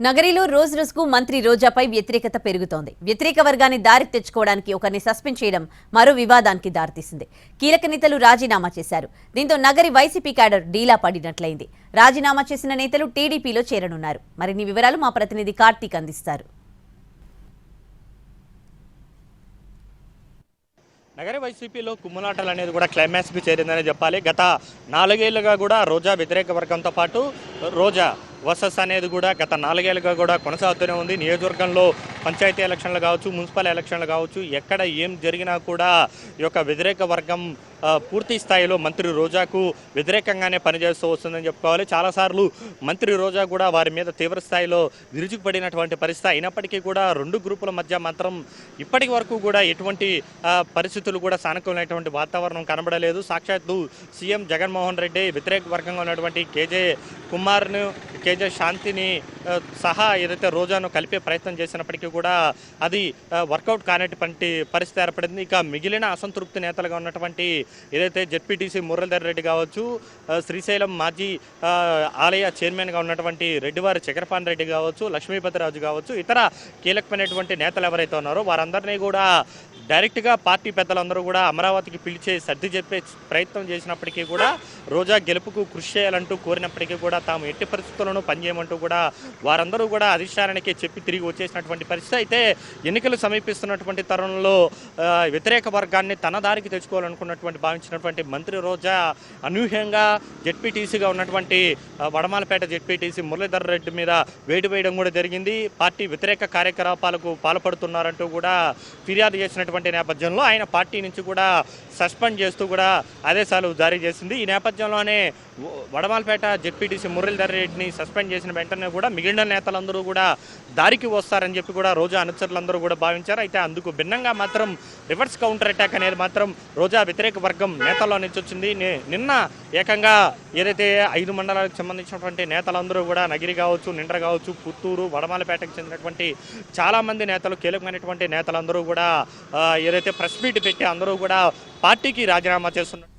నగరిలో రోజు రోజుకు మంత్రి రోజాపై వ్యతిరేకత పెరుగుతోంది. వ్యతిరేక వర్గాన్ని దారి తెచ్చుకోవడానికి ఒకరిని సస్పెండ్ చేయడం మరో వివాదానికి దారితీసింది. కీలక నేతలు రాజీనామా చేశారు. దీంతో నగరి వైసీపీ క్యాడర్ డీలా పడినట్లయింది. రాజీనామా చేసిన నేతలు టీడీపీలో చేరనున్నారు. మరిన్ని వివరాలు మా ప్రతినిధి కార్తీక్ అందిస్తారు. నగర వైసీపీలో కుమ్ములాటలు అనేది కూడా క్లైమాక్స్కి చేరిందని చెప్పాలి. గత నాలుగేళ్ళుగా కూడా రోజా వ్యతిరేక వర్గంతో పాటు రోజా వర్సెస్ అనేది కూడా గత నాలుగేళ్ళుగా కూడా కొనసాగుతూనే ఉంది. నియోజకవర్గంలో పంచాయతీ ఎలక్షన్లు కావచ్చు మున్సిపల్ ఎలక్షన్లు కావచ్చు ఎక్కడ ఏం జరిగినా కూడా ఈ యొక్క వ్యతిరేక వర్గం పూర్తి స్థాయిలో మంత్రి రోజాకు వ్యతిరేకంగానే పనిచేస్తూ వస్తుందని చెప్పుకోవాలి. చాలాసార్లు మంత్రి రోజా కూడా వారి మీద తీవ్ర స్థాయిలో విరుచుకుపడినటువంటి పరిస్థితి అయినప్పటికీ కూడా రెండు గ్రూపుల మధ్య మాత్రం ఇప్పటి వరకు కూడా ఎటువంటి పరిస్థితులు కూడా సానుకూలమైనటువంటి వాతావరణం కనబడలేదు. సాక్షాత్తు సీఎం జగన్మోహన్ రెడ్డి వ్యతిరేక వర్గంగా ఉన్నటువంటి కేజే కుమార్ను కేజే శాంతిని సహా ఏదైతే రోజాను కలిపే ప్రయత్నం చేసినప్పటికీ కూడా అది వర్కౌట్ కానటువంటి పరిస్థితి ఏర్పడింది. ఇక మిగిలిన అసంతృప్తి నేతలుగా ఉన్నటువంటి ఏదైతే జెడ్పీటీసీ మురళీధర్ రెడ్డి కావచ్చు శ్రీశైలం మాజీ ఆలయ చైర్మన్గా ఉన్నటువంటి రెడ్డివారి చక్రపాన్ రెడ్డి కావచ్చు లక్ష్మీపతిరాజు కావచ్చు ఇతర కీలకమైనటువంటి నేతలు ఎవరైతే ఉన్నారో వారందరినీ కూడా డైరెక్ట్గా పార్టీ పెద్దలందరూ కూడా అమరావతికి పిలిచే సర్ది చెప్పే ప్రయత్నం చేసినప్పటికీ కూడా రోజా గెలుపుకు కృషి చేయాలంటూ కోరినప్పటికీ కూడా తాము ఎట్టి పరిస్థితుల్లోనూ పనిచేయమంటూ కూడా వారందరూ కూడా అధిష్టానానికి చెప్పి తిరిగి వచ్చేసినటువంటి పరిస్థితి. అయితే ఎన్నికలు సమీపిస్తున్నటువంటి తరుణంలో వ్యతిరేక వర్గాన్ని తన దారికి తెచ్చుకోవాలనుకున్నటువంటి భావించినటువంటి మంత్రి రోజా అనూహ్యంగా జెడ్పీటీసీగా ఉన్నటువంటి వడమాలపేట జెడ్పీటీసీ మురళీధర్ రెడ్డి మీద వేడి వేయడం కూడా జరిగింది. పార్టీ వ్యతిరేక కార్యకలాపాలకు పాల్పడుతున్నారంటూ కూడా ఫిర్యాదు చేసినటువంటి నేపథ్యంలో ఆయన పార్టీ నుంచి కూడా సస్పెండ్ చేస్తూ కూడా ఆదేశాలు జారీ చేసింది. ఈ నేపథ్యంలోనే వడమాల్పేట వడమాలపేట జెడ్పీటీసీ మురళీధర్ రెడ్డిని సస్పెండ్ చేసిన వెంటనే కూడా మిగిలిన నేతలందరూ కూడా దారికి వస్తారని చెప్పి కూడా రోజా అనుచరులందరూ కూడా భావించారు. అయితే అందుకు భిన్నంగా మాత్రం రివర్స్ కౌంటర్ అటాక్ అనేది మాత్రం రోజా వ్యతిరేక వర్గం నేతల్లో నుంచి వచ్చింది. నిన్న ఏకంగా ఏదైతే ఐదు మండలాలకు సంబంధించినటువంటి నేతలందరూ కూడా నగిరి కావచ్చు నిండ్ర కావచ్చు పుత్తూరు వడమాలపేటకు చెందినటువంటి చాలామంది నేతలు కీలకమైనటువంటి నేతలందరూ కూడా ఏదైతే ప్రెస్ మీట్ పెట్టి అందరూ కూడా పార్టీకి రాజీనామా చేస్తున్నారు.